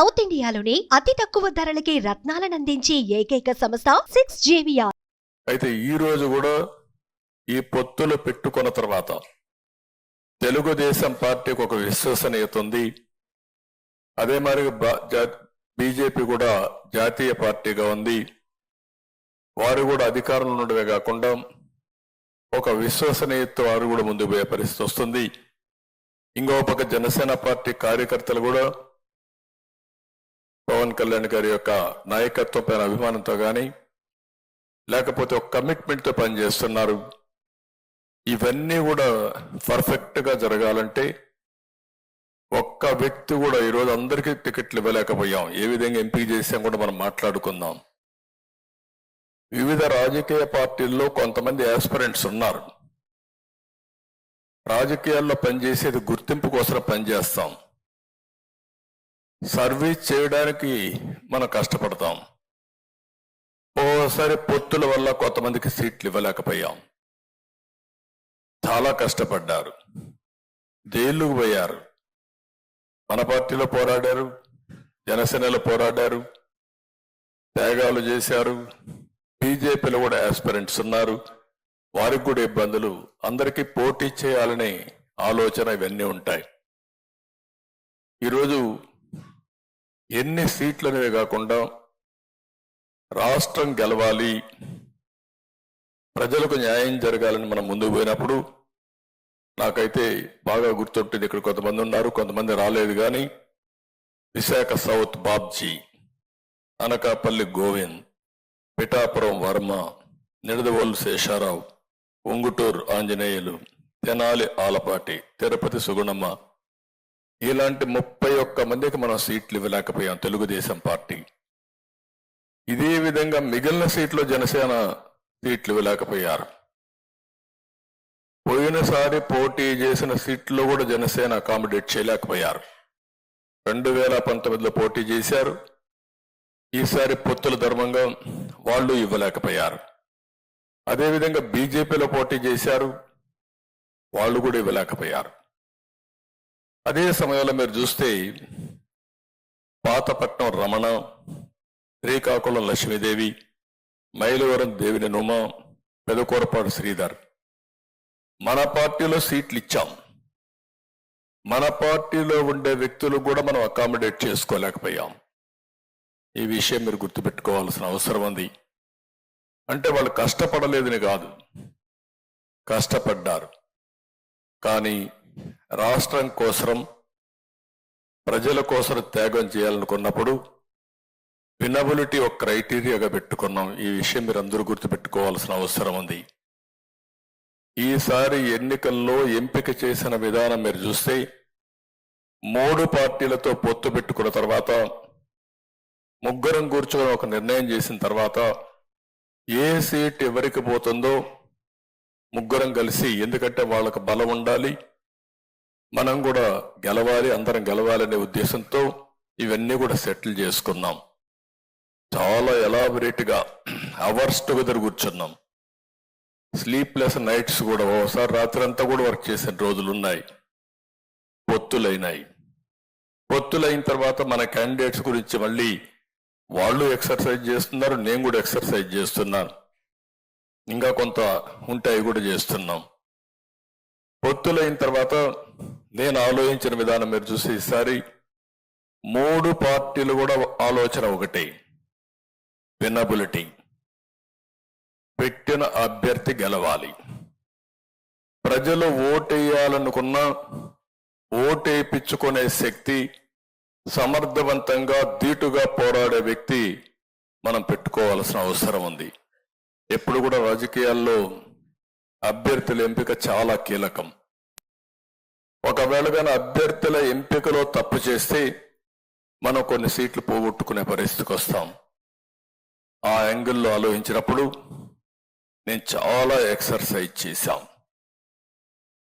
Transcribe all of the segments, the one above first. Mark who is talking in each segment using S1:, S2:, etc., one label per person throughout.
S1: South ఇండియాలోని అతి తక్కువ ధరలకి రత్నాలనందించే ఏకైక సంస్థ సిక్స్ జేవియా
S2: అయితే ఈ రోజు కూడా ఈ పొత్తులు పెట్టుకున్న తర్వాత తెలుగుదేశం పార్టీకి ఒక విశ్వసనీయత ఉంది. అదే మరి బీజేపీ కూడా జాతీయ పార్టీగా ఉంది. వారు కూడా అధికారంలో ఉండడమే కాకుండా ఒక విశ్వసనీయత వారు కూడా ముందుకు పోయే పరిస్థితి వస్తుంది. ఇంకో పక్క జనసేన పార్టీ కార్యకర్తలు కూడా పవన్ కళ్యాణ్ గారి యొక్క నాయకత్వం పైన అభిమానంతో కానీ లేకపోతే ఒక కమిట్మెంట్తో పనిచేస్తున్నారు. ఇవన్నీ కూడా పర్ఫెక్ట్గా జరగాలంటే ఒక్క వ్యక్తి కూడా ఈరోజు అందరికీ టికెట్లు ఇవ్వలేకపోయాం. ఏ విధంగా ఎంపిక చేసాం కూడా మనం మాట్లాడుకుందాం. వివిధ రాజకీయ పార్టీల్లో కొంతమంది యాస్పిరెంట్స్ ఉన్నారు. రాజకీయాల్లో పనిచేసేది గుర్తింపు కోసం పనిచేస్తాం. సర్వీస్ చేయడానికి మనం కష్టపడతాం. ఓసారి పొత్తుల వల్ల కొంతమందికి సీట్లు ఇవ్వలేకపోయాం. చాలా కష్టపడ్డారు. జైలుకు పోయారు. మన పార్టీలో పోరాడారు. జనసేనలో పోరాడారు. త్యాగాలు చేశారు. బీజేపీలో కూడా ఆస్పిరెంట్స్ ఉన్నారు. వారికి కూడా ఇబ్బందులు. అందరికీ పోటీ చేయాలనే ఆలోచన ఇవన్నీ ఉంటాయి. ఈరోజు ఎన్ని సీట్లు అనేవి కాకుండా రాష్ట్రం గెలవాలి ప్రజలకు న్యాయం జరగాలని మనం ముందుకు పోయినప్పుడు నాకైతే బాగా గుర్తుంటుంది ఇక్కడ కొంతమంది ఉన్నారు కొంతమంది రాలేదు కానీ విశాఖ సౌత్ బాబ్జీ అనకాపల్లి గోవింద్ పిఠాపురం వర్మ నిడదవోలు శేషారావు ఉంగుటూరు ఆంజనేయులు తెనాలి ఆలపాటి తిరుపతి సుగుణమ్మ ఇలాంటి ముప్పై ఒక్క మందికి మనం సీట్లు ఇవ్వలేకపోయాం తెలుగుదేశం పార్టీ. ఇదే విధంగా మిగిలిన సీట్లు జనసేన సీట్లు ఇవ్వలేకపోయారు. పోయినసారి పోటీ చేసిన సీట్లో కూడా జనసేన అకామిడేట్ చేయలేకపోయారు. రెండు వేల పంతొమ్మిదిలో పోటీ చేశారు. ఈసారి పొత్తుల ధర్మంగా వాళ్ళు ఇవ్వలేకపోయారు. అదేవిధంగా బీజేపీలో పోటీ చేశారు. వాళ్ళు కూడా ఇవ్వలేకపోయారు. అదే సమయంలో మీరు చూస్తే పాతపట్నం రమణ శ్రీకాకుళం లక్ష్మీదేవి మైలవరం దేవిని నుమ పెదకూరపాడు శ్రీధర్. మన పార్టీలో సీట్లు ఇచ్చాం మన పార్టీలో ఉండే వ్యక్తులు కూడా మనం అకామిడేట్ చేసుకోలేకపోయాం. ఈ విషయం మీరు గుర్తుపెట్టుకోవాల్సిన అవసరం ఉంది. అంటే వాళ్ళు కష్టపడలేదని కాదు. కష్టపడ్డారు. కానీ రాష్ట్రం కోసం ప్రజల కోసం త్యాగం చేయాలనుకున్నప్పుడు వినబిలిటీ ఒక క్రైటీరియాగా పెట్టుకున్నాం. ఈ విషయం మీరు అందరూ గుర్తుపెట్టుకోవాల్సిన అవసరం ఉంది. ఈసారి ఎన్నికల్లో ఎంపిక చేసిన విధానం మీరు చూస్తే మూడు పార్టీలతో పొత్తు పెట్టుకున్న తర్వాత ముగ్గురం కూర్చొని ఒక నిర్ణయం చేసిన తర్వాత ఏ సీట్ ఎవరికి పోతుందో ముగ్గురం కలిసి ఎందుకంటే వాళ్ళకు బలం ఉండాలి మనం కూడా గెలవాలి అందరం గెలవాలనే ఉద్దేశంతో ఇవన్నీ కూడా సెటిల్ చేసుకున్నాం. చాలా ఎలాబరేట్గా అవర్స్ టుగెదర్ కూర్చున్నాం. స్లీప్లెస్ నైట్స్ కూడా ఓసారి రాత్రి అంతా కూడా వర్క్ చేసిన రోజులు ఉన్నాయి పొత్తులైనాయి. పొత్తులైన తర్వాత మన క్యాండిడేట్స్ గురించి మళ్ళీ వాళ్ళు ఎక్సర్సైజ్ చేస్తున్నారు నేను కూడా ఎక్సర్సైజ్ చేస్తున్నాను. ఇంకా కొంత ఉంటాయి కూడా చేస్తున్నాం. పొత్తులైన తర్వాత నేను ఆలోచించిన విధానం మీరు చూసి ఈసారి మూడు పార్టీలు కూడా ఆలోచన ఒకటి. వినబిలిటీ పెట్టిన అభ్యర్థి గెలవాలి. ప్రజలు ఓటేయాలనుకున్న ఓటేపించుకునే శక్తి సమర్థవంతంగా ధీటుగా పోరాడే వ్యక్తి మనం పెట్టుకోవాల్సిన అవసరం ఉంది. ఎప్పుడు కూడా రాజకీయాల్లో అభ్యర్థుల ఎంపిక చాలా కీలకం. ఒకవేళ కానీ అభ్యర్థుల ఎంపికలో తప్పు చేస్తే మనం కొన్ని సీట్లు పోగొట్టుకునే పరిస్థితికి వస్తాం. ఆ యాంగిల్లో ఆలోచించినప్పుడు నేను చాలా ఎక్సర్సైజ్ చేశాం.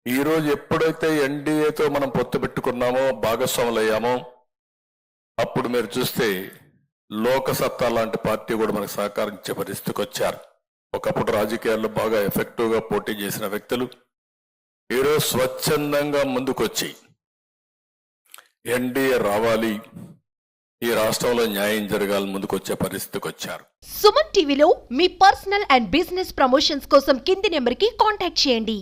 S2: ఈరోజు ఎప్పుడైతే ఎన్డీఏతో మనం పొత్తు పెట్టుకున్నామో భాగస్వాములయ్యామో అప్పుడు మీరు చూస్తే లోకసత్తా లాంటి పార్టీ కూడా మనకు సహకరించే పరిస్థితికి వచ్చారు. ఒకప్పుడు రాజకీయాల్లో బాగా ఎఫెక్టివ్గా పోటీ చేసిన వ్యక్తులు ఈరోజు స్వచ్ఛందంగా ముందుకొచ్చి ఎన్డీఏ రావాలి ఈ రాష్ట్రంలో న్యాయం జరగాలని ముందుకొచ్చే పరిస్థితికి వచ్చారు
S1: సుమన్ టీవీలో మీ పర్సనల్ అండ్ బిజినెస్ ప్రమోషన్స్ కోసం కింది నెంబర్కి కాంటాక్ట్ చేయండి.